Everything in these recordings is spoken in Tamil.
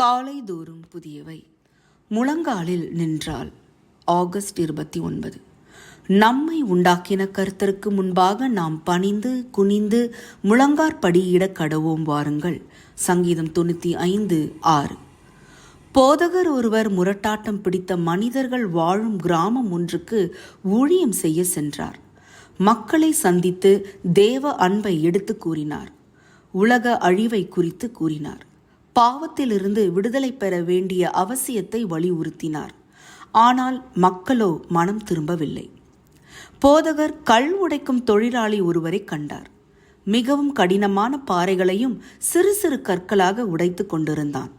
காலை தோறும் புதியவை. முழங்காலில் நின்றால் ஆகஸ்ட் இருபத்தி ஒன்பது. நம்மை உண்டாக்கின கருத்தருக்கு முன்பாக நாம் பணிந்து குனிந்து முழங்காற்படியிடக் கடவோம் வாருங்கள். சங்கீதம் தொண்ணூற்றி ஐந்து ஆறு. போதகர் ஒருவர் முரட்டாட்டம் பிடித்த மனிதர்கள் வாழும் கிராமம் ஒன்றுக்கு ஊழியம் செய்ய சென்றார். மக்களை சந்தித்து தேவ அன்பை எடுத்து கூறினார். உலக அழிவை குறித்து கூறினார். பாவத்திலிருந்து விடுதலை பெற வேண்டிய அவசியத்தை வலியுறுத்தினார். ஆனால் மக்களோ மனம் திரும்பவில்லை. போதகர் கல் உடைக்கும் தொழிலாளி ஒருவரை கண்டார். மிகவும் கடினமான பாறைகளையும் சிறு சிறு கற்களாக உடைத்து கொண்டிருந்தான்.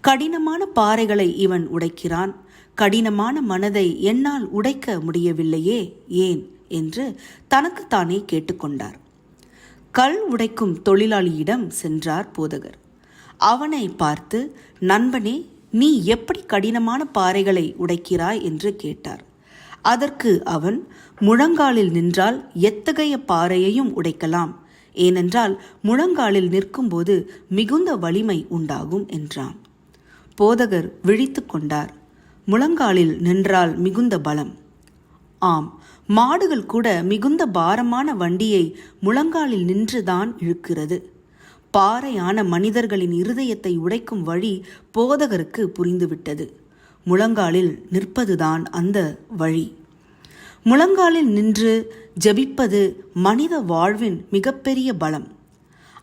கடினமான பாறைகளை இவன் உடைக்கிறான். கடினமான மனதை என்னால் உடைக்க முடியவில்லையே ஏன்? என்று தனக்குத்தானே கேட்டுக்கொண்டார் கல் உடைக்கும் தொழிலாளியிடம் சென்றார் போதகர். அவனை பார்த்து நண்பனே நீ எப்படி கடினமான பாறைகளை உடைக்கிறாய்? என்று கேட்டார். அதற்கு அவன் முழங்காலில் நின்றால் எத்தகைய பாறையையும் உடைக்கலாம்? ஏனென்றால் முழங்காலில் நிற்கும்போது மிகுந்த வலிமை உண்டாகும் என்றான். போதகர் விழித்து கொண்டார். முழங்காலில் நின்றால் மிகுந்த பலம். ஆம் மாடுகள் கூட மிகுந்த பாரமான வண்டியை முழங்காலில் நின்றுதான் இழுக்கிறது. பாறையான மனிதர்களின் இருதயத்தை உடைக்கும் வழி போதகருக்கு புரிந்துவிட்டது. முழங்காலில் நிற்பதுதான் அந்த வழி. முழங்காலில் நின்று ஜெபிப்பது மனித வாழ்வின் மிகப்பெரிய பலம்.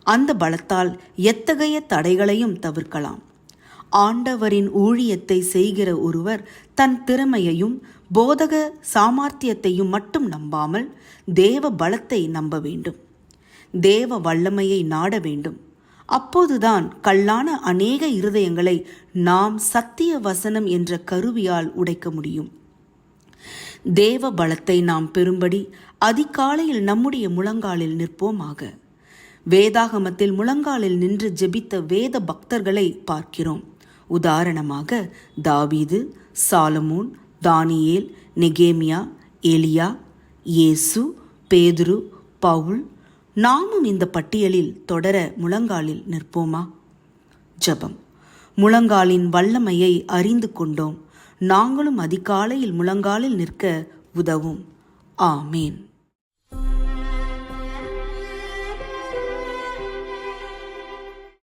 அந்த பலத்தால் எத்தகைய தடைகளையும் தவிர்க்கலாம். ஆண்டவரின் ஊழியத்தை செய்கிற ஒருவர் தன் திறமையையும் போதக சாமர்த்தியத்தையும் மட்டும் நம்பாமல் தேவ பலத்தை நம்ப வேண்டும். தேவ வல்லமையை நாட வேண்டும். அப்போதுதான் கல்லான அநேக இருதயங்களை நாம் சத்திய வசனம் என்ற கருவியால் உடைக்க முடியும். தேவ பலத்தை நாம் பெறும்படி அதிகாலையில் நம்முடைய முழங்காலில் நிற்போமாக. வேதாகமத்தில் முழங்காலில் நின்று ஜெபித்த வேத பக்தர்களை பார்க்கிறோம். உதாரணமாக தாவீது சாலமோன் தானியேல் நெகேமியா எலியா இயேசு பேதுரு பவுல் நாமும் இந்த பட்டியலில் தொடர முழங்காலில் நிற்போமா? ஜபம். முழங்காலின் வல்லமையை அறிந்து கொண்டோம். நாங்களும் அதிகாலையில் முழங்காலில் நிற்க உதவும். ஆமேன்.